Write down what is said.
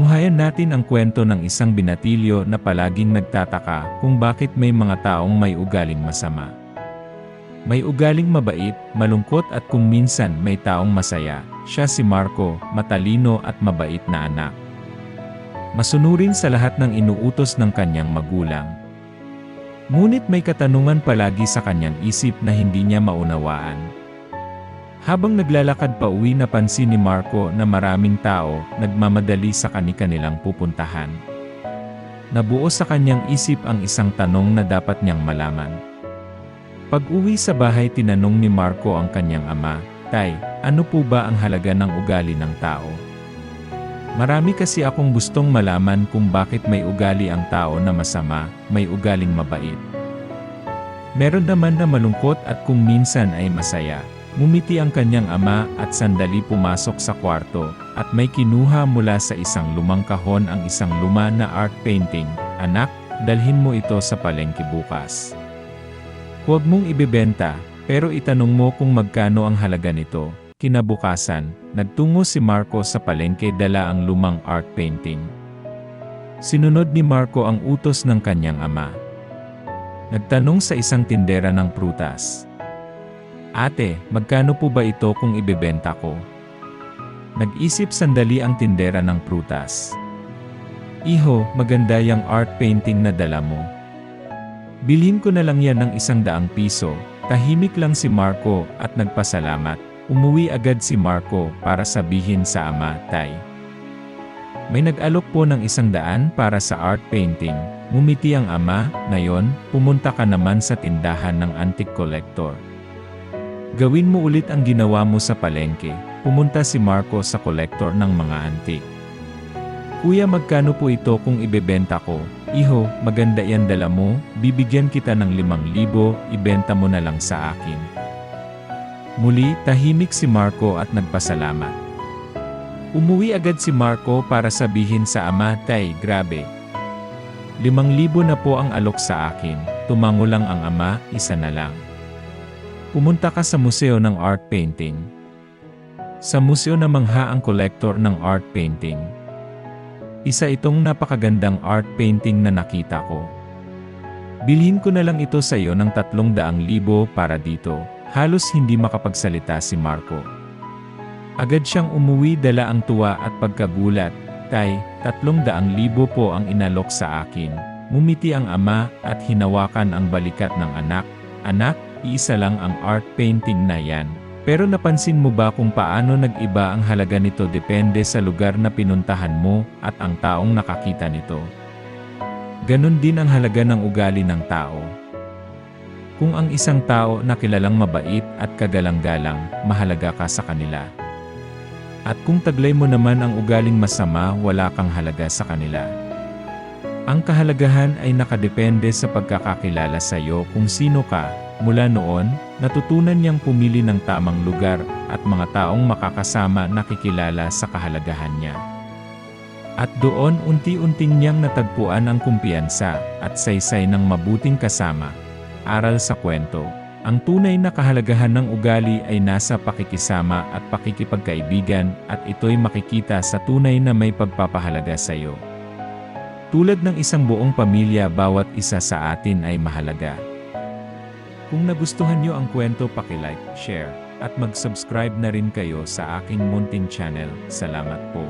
Tunghayan natin ang kwento ng isang binatilyo na palaging nagtataka kung bakit may mga taong may ugaling masama. May ugaling mabait, malungkot at kung minsan may taong masaya, siya si Marco, matalino at mabait na anak. Masunurin sa lahat ng inuutos ng kanyang magulang. Ngunit may katanungan palagi sa kanyang isip na hindi niya maunawaan. Habang naglalakad pa uwi napansin ni Marco na maraming tao nagmamadali sa kani-kanilang pupuntahan. Nabuo sa kanyang isip ang isang tanong na dapat niyang malaman. Pag-uwi sa bahay tinanong ni Marco ang kanyang ama, Tay, ano po ba ang halaga ng ugali ng tao? Marami kasi akong gustong malaman kung bakit may ugali ang tao na masama, may ugaling mabait. Meron naman na malungkot at kung minsan ay masaya. Ngumiti ang kanyang ama at sandali pumasok sa kwarto at may kinuha mula sa isang lumang kahon ang isang luma na art painting. Anak, dalhin mo ito sa palengke bukas. Huwag mong ibebenta, pero itanong mo kung magkano ang halaga nito. Kinabukasan, nagtungo si Marco sa palengke dala ang lumang art painting. Sinunod ni Marco ang utos ng kanyang ama. Nagtanong sa isang tindera ng prutas. Ate, magkano po ba ito kung ibebenta ko? Nag-isip sandali ang tindera ng prutas. Iho, maganda yung art painting na dala mo. Bilhin ko na lang yan ng isang daang piso. Tahimik lang si Marco at nagpasalamat. Umuwi agad si Marco para sabihin sa ama, Tay. May nag-alok po ng isang daan para sa art painting. Ngumiti ang ama, ngayon, pumunta ka naman sa tindahan ng antique collector. Gawin mo ulit ang ginawa mo sa palengke. Pumunta si Marco sa kolektor ng mga antik. Kuya magkano po ito kung ibebenta ko? Iho, maganda yan dala mo, bibigyan kita ng limang libo, ibenta mo na lang sa akin. Muli, tahimik si Marco at nagpasalamat. Umuwi agad si Marco para sabihin sa ama, Tay, grabe. Limang libo na po ang alok sa akin, tumango lang ang ama, isa na lang. Pumunta ka sa museo ng art painting. Sa museo na mangha ang kolektor ng art painting. Isa itong napakagandang art painting na nakita ko. Bilhin ko na lang ito sa iyo ng tatlong daang libo para dito. Halos hindi makapagsalita si Marco. Agad siyang umuwi dala ang tuwa at pagkagulat. Tay, tatlong daang libo po ang inalok sa akin. Mumiti ang ama at hinawakan ang balikat ng anak. Anak, iisa lang ang art painting na yan. Pero napansin mo ba kung paano nag-iba ang halaga nito depende sa lugar na pinuntahan mo at ang taong nakakita nito? Ganon din ang halaga ng ugali ng tao. Kung ang isang tao na kilalang mabait at kagalang-galang, mahalaga ka sa kanila. At kung taglay mo naman ang ugaling masama, wala kang halaga sa kanila. Ang kahalagahan ay nakadepende sa pagkakakilala sa iyo kung sino ka, Mula noon, natutunan niyang pumili ng tamang lugar at mga taong makakasama nakikilala sa kahalagahan niya. At doon unti-unting niyang natagpuan ang kumpiyansa at saysay ng mabuting kasama. Aral sa kwento, ang tunay na kahalagahan ng ugali ay nasa pakikisama at pakikipagkaibigan at ito'y makikita sa tunay na may pagpapahalaga sa iyo. Tulad ng isang buong pamilya bawat isa sa atin ay mahalaga. Kung nagustuhan nyo ang kwento pakilike, share, at mag-subscribe na rin kayo sa aking munting channel. Salamat po.